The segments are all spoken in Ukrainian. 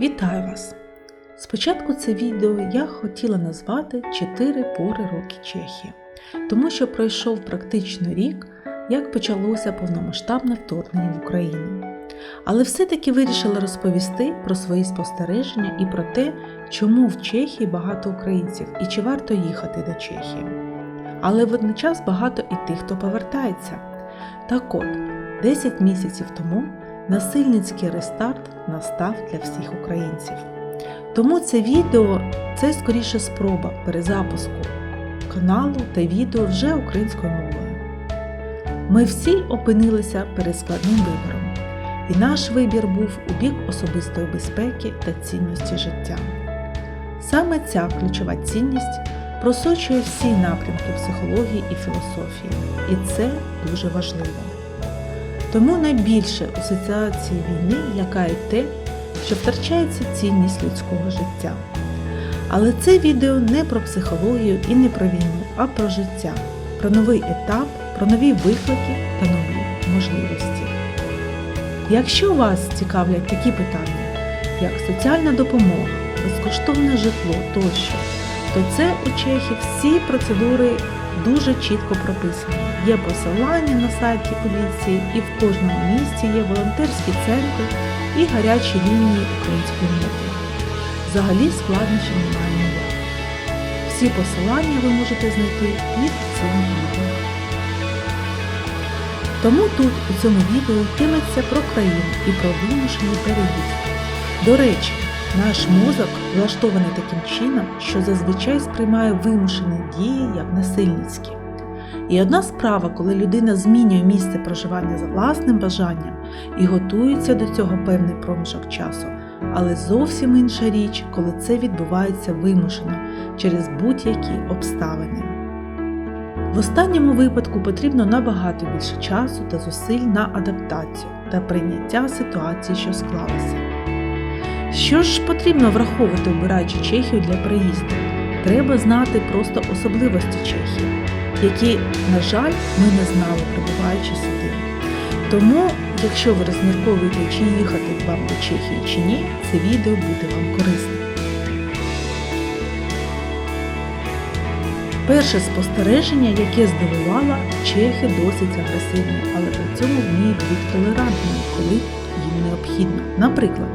Вітаю вас! Спочатку це відео я хотіла назвати 4 пори роки Чехії, тому що пройшов практично рік, як почалося повномасштабне вторгнення в Україну. Але все-таки вирішила розповісти про свої спостереження і про те, чому в Чехії багато українців і чи варто їхати до Чехії. Але водночас багато і тих, хто повертається. Так от, 10 місяців тому насильницький рестарт настав для всіх українців. Тому це відео це скоріше спроба перезапуску каналу та відео вже українською мовою. Ми всі опинилися перед складним вибором, і наш вибір був у бік особистої безпеки та цінності життя. Саме ця ключова цінність просочує всі напрямки психології і філософії, і це дуже важливо. Тому найбільше у ситуації війни лякає те, що втрачається цінність людського життя. Але це відео не про психологію і не про війну, а про життя, про новий етап, про нові виклики та нові можливості. Якщо вас цікавлять такі питання, як соціальна допомога, безкоштовне житло тощо, то це у Чехії всі процедури дуже чітко прописані. Є посилання на сайті поліції, і в кожному місті є волонтерські центри і гарячі лінії української мови. Взагалі складнощів немає ніяк. Всі посилання ви можете знайти під цим відео. Тому тут у цьому відео йтиметься про країну і про вимушений переїзд. До речі, наш мозок влаштований таким чином, що зазвичай сприймає вимушені дії як насильницькі. І одна справа, коли людина змінює місце проживання за власним бажанням і готується до цього певний проміжок часу, але зовсім інша річ, коли це відбувається вимушено через будь-які обставини. В останньому випадку потрібно набагато більше часу та зусиль на адаптацію та прийняття ситуації, що склалася. Що ж потрібно враховувати, обираючи Чехію для приїзду? Треба знати просто особливості Чехії, які, на жаль, ми не знали, прибуваючи сюди. Тому, якщо ви розмірковуєте, чи їхати вам до Чехії чи ні, це відео буде вам корисним. Перше спостереження, яке здивувало, чехи досить агресивні, але при цьому вміють бути толерантними, коли їм необхідно. Наприклад,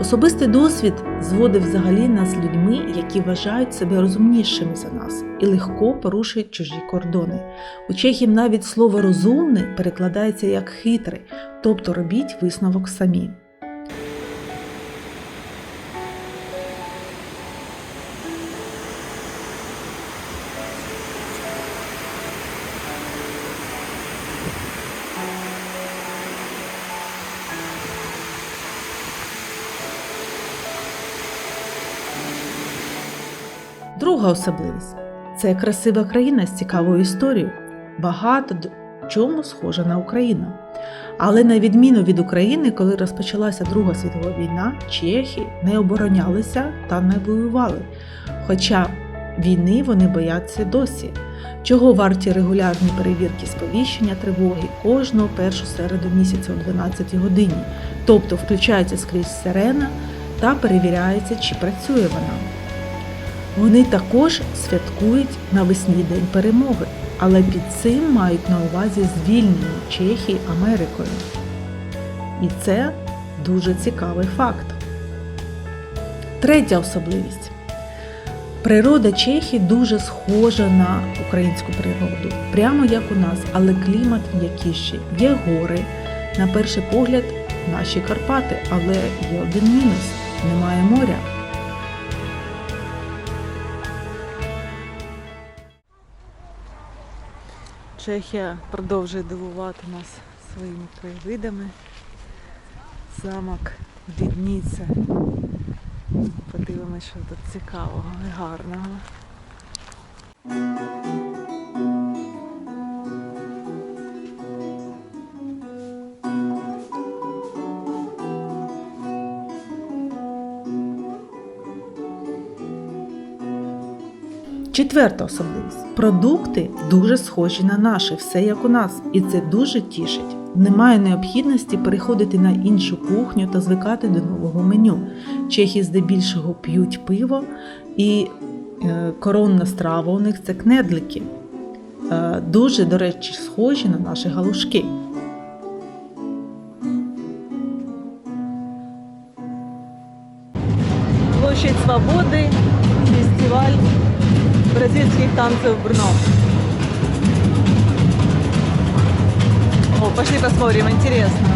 особистий досвід зводив взагалі нас з людьми, які вважають себе розумнішими за нас і легко порушують чужі кордони. У чехів навіть слово розумний перекладається як хитрий, тобто робіть висновок самі. Друга особливість це красива країна з цікавою історією. Багато чому схожа на Україну. Але на відміну від України, коли розпочалася Друга світова війна, чехи не оборонялися та не воювали. Хоча війни вони бояться досі. Чого варті регулярні перевірки сповіщення тривоги кожного першу середу місяця о 12 годині, тобто включається скрізь сирена та перевіряється, чи працює вона. Вони також святкують навесні День перемоги, але під цим мають на увазі звільнення Чехії Америкою. І це дуже цікавий факт. Третя особливість. Природа Чехії дуже схожа на українську природу, прямо як у нас, але клімат м'якіший. Є гори, на перший погляд, наші Карпати, але є один мінус немає моря. Чехія продовжує дивувати нас своїми краєвидами. Замок Дідніце. Подивимося, що тут цікавого і гарного. Четверта особливість. Продукти дуже схожі на наші, все як у нас, і це дуже тішить. немає необхідності переходити на іншу кухню та звикати до нового меню. Чехи здебільшого п'ють пиво, і е, коронна страва у них це кнедлики. Е, Дуже, до речі, схожі на наші галушки. Площадь Свободы, фестиваль бразильских танцев Брно. О, пошли посмотрим, интересно.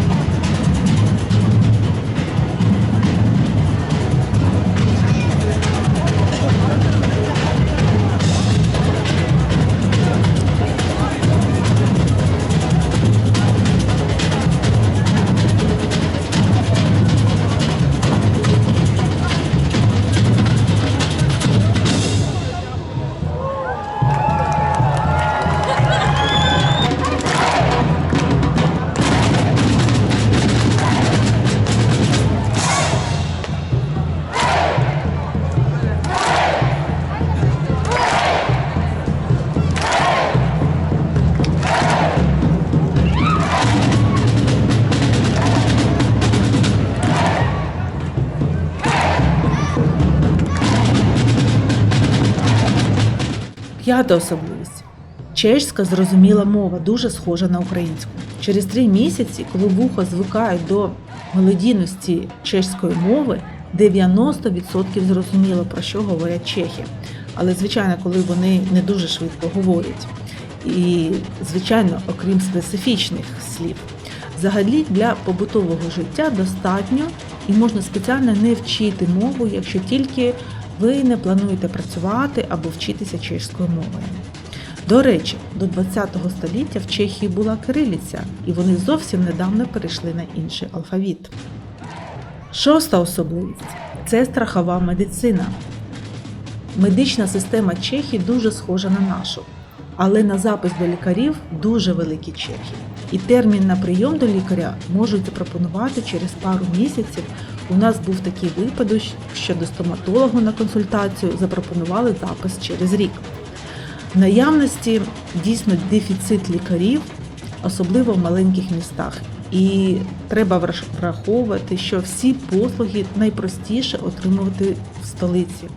П'ята особливість. Чешська зрозуміла мова, дуже схожа на українську. Через три місяці, коли вухо звикають до мелодійності чеської мови, 90% зрозуміло, про що говорять чехи. Але, звичайно, коли вони не дуже швидко говорять. І, звичайно, окрім специфічних слів. Взагалі для побутового життя достатньо і можна спеціально не вчити мову, якщо тільки ви не плануєте працювати або вчитися чеською мовою. До речі, до ХХ століття в Чехії була кирилиця, і вони зовсім недавно перейшли на інший алфавіт. Шоста особливість це страхова медицина. Медична система Чехії дуже схожа на нашу, але на запис до лікарів дуже великі чехи. І термін на прийом до лікаря можуть запропонувати через пару місяців. У нас був такий випадок, що до стоматологу на консультацію запропонували запис через рік. В наявності дійсно дефіцит лікарів, особливо в маленьких містах. І треба враховувати, що всі послуги найпростіше отримувати в столиці.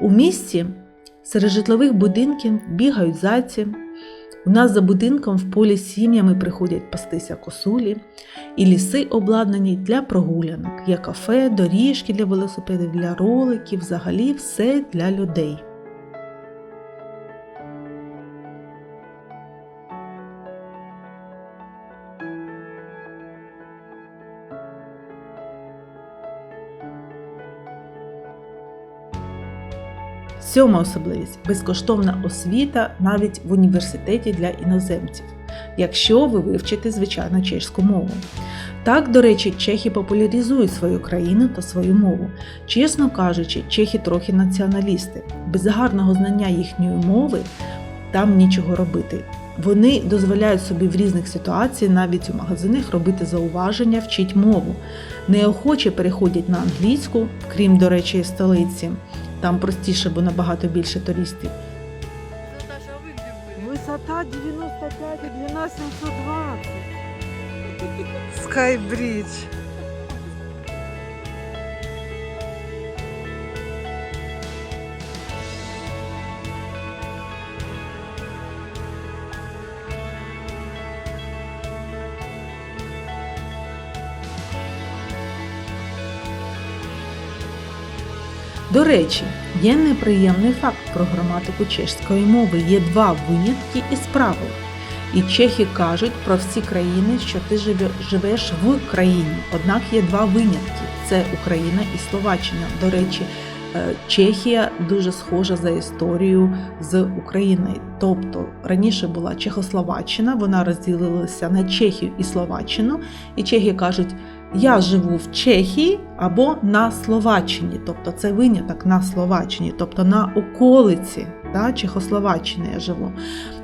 У місті серед житлових будинків бігають зайці. У нас за будинком в полі сім'ями приходять пастися косулі, і ліси обладнані для прогулянок. Є кафе, доріжки для велосипедів, для роликів, взагалі все для людей. Сьома особливість безкоштовна освіта навіть в університеті для іноземців, якщо ви вивчите звичайно чеську мову. Так, до речі, чехи популяризують свою країну та свою мову. Чесно кажучи, чехи трохи націоналісти. Без гарного знання їхньої мови там нічого робити. Вони дозволяють собі в різних ситуаціях, навіть у магазинах, робити зауваження, вчить мову. Неохоче переходять на англійську, крім, до речі, столиці. Там простіше, бо набагато більше туристів. Висота 95 и длина 720. Скайбридж. До речі, є неприємний факт про граматику чеської мови. Є два винятки із правил. І чехи кажуть про всі країни, що ти живеш в країні. Однак є два винятки: це Україна і Словаччина. До речі, е, Чехія дуже схожа за історією з Україною. Тобто раніше була Чехословаччина, вона розділилася на Чехію і Словаччину, і чехи кажуть. Я живу в Чехії або на Словаччині, тобто це виняток на Словаччині, тобто на околиці да, Чехословаччини я живу.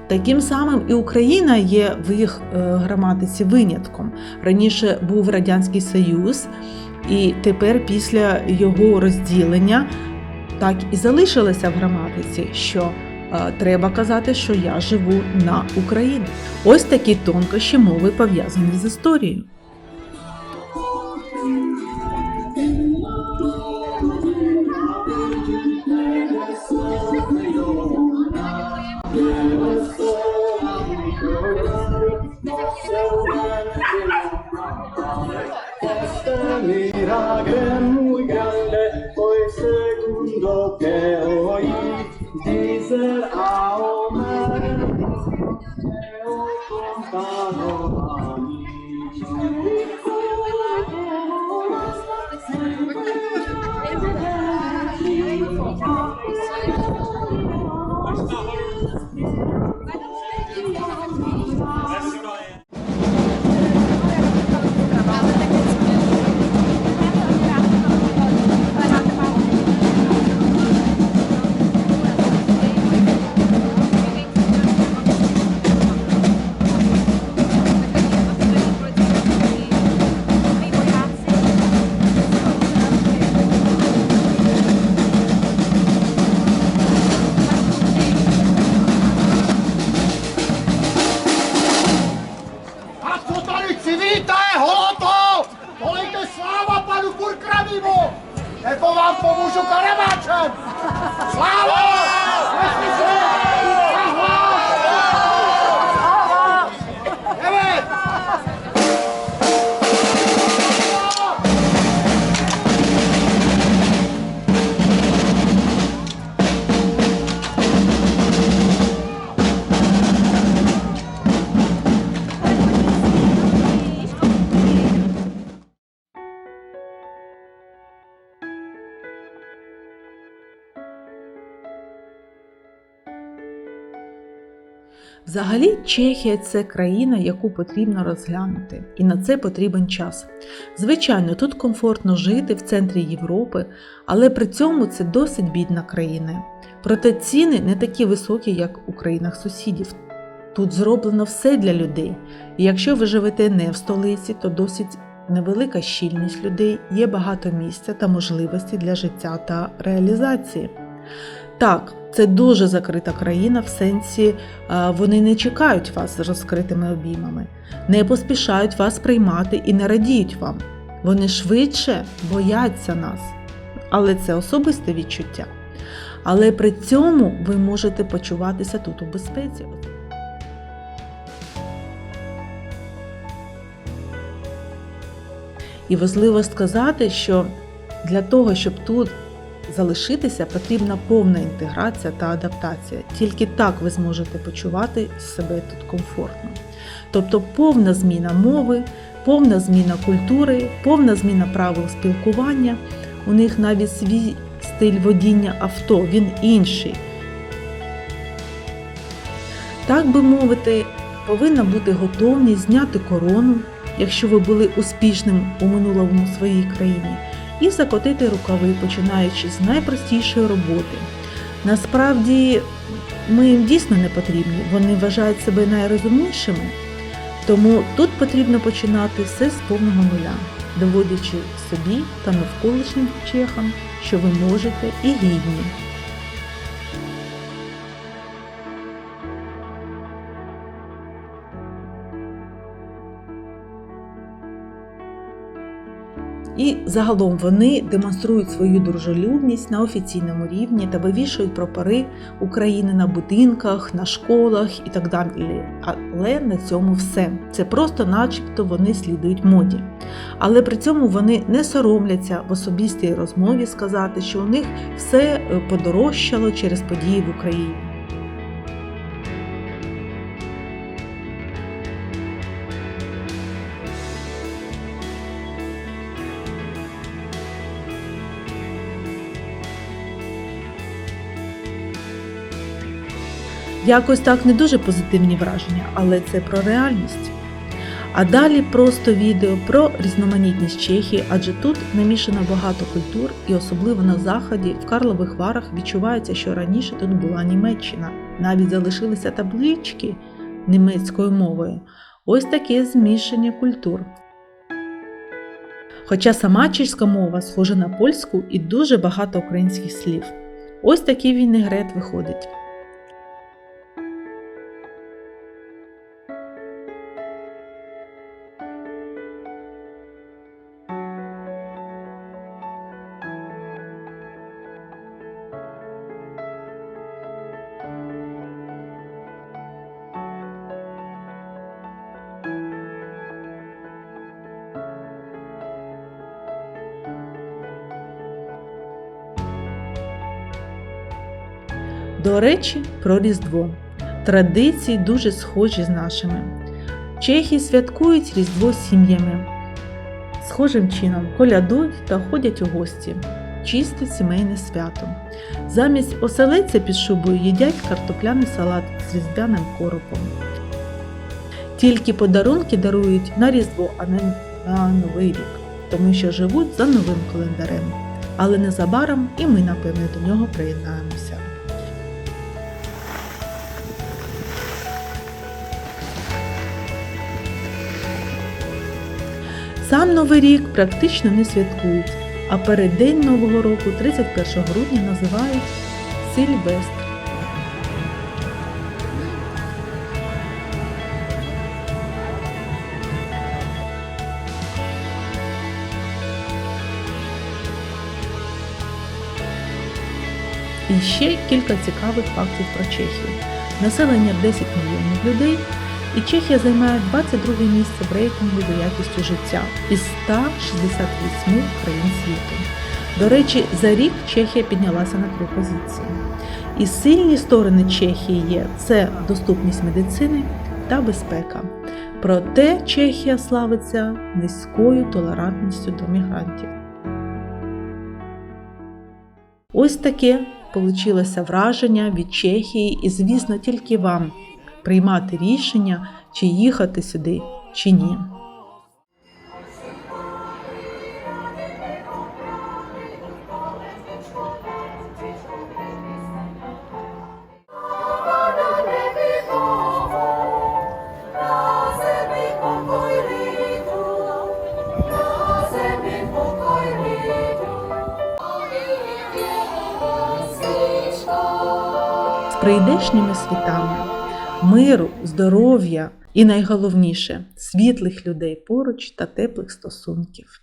Таким самим і Україна є в їх е, граматиці винятком. Раніше був Радянський Союз, і тепер після його розділення так і залишилося в граматиці, що е, треба казати, що я живу на Україні. Ось такі тонкощі мови пов'язані з історією. Story Взагалі, Чехія це країна, яку потрібно розглянути, і на це потрібен час. Звичайно, тут комфортно жити в центрі Європи, але при цьому це досить бідна країна. Проте ціни не такі високі, як у країнах сусідів. Тут зроблено все для людей, і якщо ви живете не в столиці, то досить невелика щільність людей, є багато місця та можливості для життя та реалізації. Так, це дуже закрита країна в сенсі вони не чекають вас з розкритими обіймами, не поспішають вас приймати і не радіють вам. Вони швидше бояться нас. Але це особисте відчуття. Але при цьому ви можете почуватися тут у безпеці. І важливо сказати, що для того, щоб тут залишитися, потрібна повна інтеграція та адаптація. Тільки так ви зможете почувати себе тут комфортно. Тобто повна зміна мови, повна зміна культури, повна зміна правил спілкування. У них навіть свій стиль водіння авто, він інший. Так би мовити, повинна бути готовність зняти корону, якщо ви були успішним у минулому своїй країні, і закотити рукави, починаючи з найпростішої роботи. Насправді ми їм дійсно не потрібні, вони вважають себе найрозумнішими, тому тут потрібно починати все з повного нуля, доводячи собі та навколишнім чехам, що ви можете і гідні. І загалом вони демонструють свою дружелюбність на офіційному рівні та вивішують прапори України на будинках, на школах і так далі. Але на цьому все. Це просто, начебто, вони слідують моді. Але при цьому вони не соромляться в особистій розмові сказати, що у них все е, подорожчало через події в Україні. Якось так не дуже позитивні враження, але це про реальність. А далі просто відео про різноманітність Чехії, адже тут намішано багато культур, і особливо на заході, в Карлових Варах відчувається, що раніше тут була Німеччина. Навіть залишилися таблички німецькою мовою. Ось таке змішання культур. Хоча сама чеська мова схожа на польську і дуже багато українських слів. Ось такий вінегрет виходить. До речі, про Різдво. Традиції дуже схожі з нашими. Чехи святкують Різдво з сім'ями. Схожим чином колядують та ходять у гості. Чисте сімейне свято. Замість оселедця під шубою їдять картопляний салат з різдвяним коропом. Тільки подарунки дарують на Різдво, а не на Новий рік, тому що живуть за новим календарем. Але незабаром і ми, напевне, до нього приєднаємося. Сам Новий рік практично не святкують, а переддень Нового року, 31 грудня, називають Сильвестр. І ще кілька цікавих фактів про Чехію. Населення 10 мільйонів людей, і Чехія займає 22 місце в рейтингу за якістю життя із 168 країн світу. До речі, за рік Чехія піднялася на три позиції. І сильні сторони Чехії є це доступність медицини та безпека. Проте Чехія славиться низькою толерантністю до мігрантів. Ось таке получилося враження від Чехії, і, звісно, тільки вам приймати рішення, чи їхати сюди, чи ні. Прийдешніми світами, миру, здоров'я і найголовніше світлих людей поруч та теплих стосунків.